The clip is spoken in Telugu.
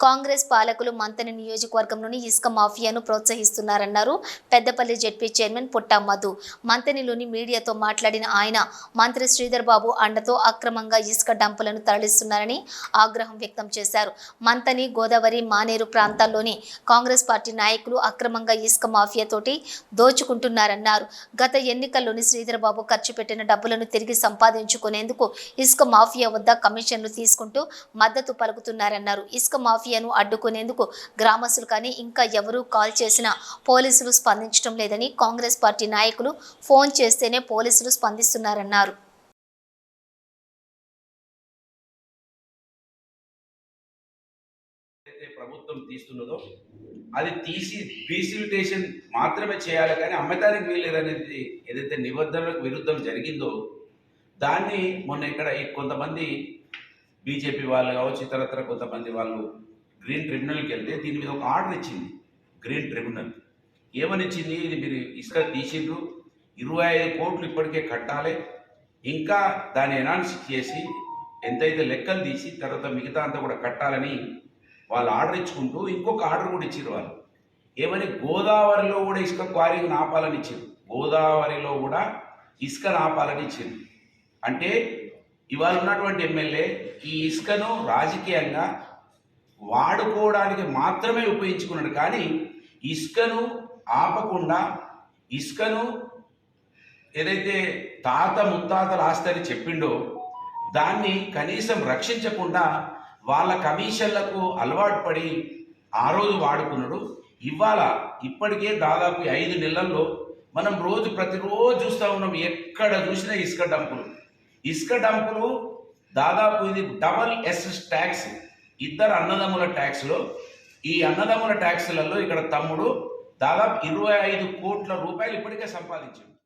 కాంగ్రెస్ పాలకులు మంతని నియోజకవర్గంలోని ఇసుక మాఫియాను ప్రోత్సహిస్తున్నారన్నారు పెద్దపల్లి జెడ్పీ చైర్మన్ పుట్టా మధు. మంతనిలోని మీడియాతో మాట్లాడిన ఆయన మంత్రి శ్రీధర్ బాబు అండతో అక్రమంగా ఇసుక డంపులను తరలిస్తున్నారని ఆగ్రహం వ్యక్తం చేశారు. మంతని గోదావరి మానేరు ప్రాంతాల్లోని కాంగ్రెస్ పార్టీ నాయకులు అక్రమంగా ఇసుక మాఫియాతోటి దోచుకుంటున్నారన్నారు. గత ఎన్నికల్లోని శ్రీధర్ బాబు ఖర్చు పెట్టిన డబ్బులను తిరిగి సంపాదించుకునేందుకు ఇసుక మాఫియా వద్ద కమిషన్లు తీసుకుంటూ మద్దతు పలుకుతున్నారన్నారు. ఇసుక మాఫియా మాఫియాను అడ్డుకునేందుకు గ్రామస్తులు కానీ ఇంకా ఎవరూ కాల్ చేసినా పోలీసులు స్పందించడం లేదని కాంగ్రెస్ పార్టీ నాయకులు ఫోన్ చేస్తేనే పోలీసులు స్పందిస్తున్నారన్నారు. ప్రభుత్వం తీస్తున్నదో అది తీసి ఫీసిలిటేషన్ మాత్రమే చేయాలి కానీ అమ్మటానికి వీల్లేదనేది ఏదైతే నిబంధనలకు విరుద్ధం జరిగిందో దాన్ని మొన్న ఇక్కడ కొంతమంది బీజేపీ వాళ్ళు కావచ్చు ఇతరత్ర కొంతమంది వాళ్ళు గ్రీన్ ట్రిబ్యునల్కి వెళ్తే దీని మీద ఒక ఆర్డర్ ఇచ్చింది. Green tribunal. ఏమని ఇచ్చింది? ఇది మీరు ఇసుక తీసిండ్రు. ఇరవై ఐదు కోట్లు ఇప్పటికే కట్టాలి. ఇంకా దాన్ని అనౌన్స్ చేసి ఎంతైతే లెక్కలు తీసి తర్వాత మిగతా అంతా కూడా కట్టాలని వాళ్ళు ఆర్డర్ ఇచ్చుకుంటూ ఇంకొక ఆర్డర్ కూడా ఇచ్చారు వాళ్ళు. ఏమని? గోదావరిలో కూడా ఇసుక క్వారీని ఆపాలని ఇచ్చారు గోదావరిలో కూడా ఇసుక ఆపాలని ఇచ్చింది అంటే ఇవాళ ఉన్నటువంటి ఎమ్మెల్యే ఈ ఇసుకను రాజకీయంగా వాడుకోవడానికి మాత్రమే ఉపయోగించుకున్నాడు. కానీ ఇసుకను ఆపకుండా ఇసుకను ఏదైతే తాత ముత్తాతల ఆస్తి చెప్పిండో దాన్ని కనీసం రక్షించకుండా వాళ్ళ కమిషన్లకు అలవాటు పడి ఆ రోజు వాడుకున్నాడు. ఇవాళ ఇప్పటికే దాదాపు ఐదు నెలల్లో మనం రోజు ప్రతిరోజు చూస్తూ ఉన్నాం ఎక్కడ చూసినా ఇసుక డంపులు. ఇసుక డంపులు దాదాపు ఇది డబల్ ఎస్ ట్యాక్స్ ఇద్దరు అన్నదమ్ముల ట్యాక్స్లో. ఈ అన్నదమ్ముల ట్యాక్స్లలో ఇక్కడ తమ్ముడు దాదాపు ఇరవై ఐదు కోట్ల రూపాయలు ఇప్పటికే సంపాదించాడు.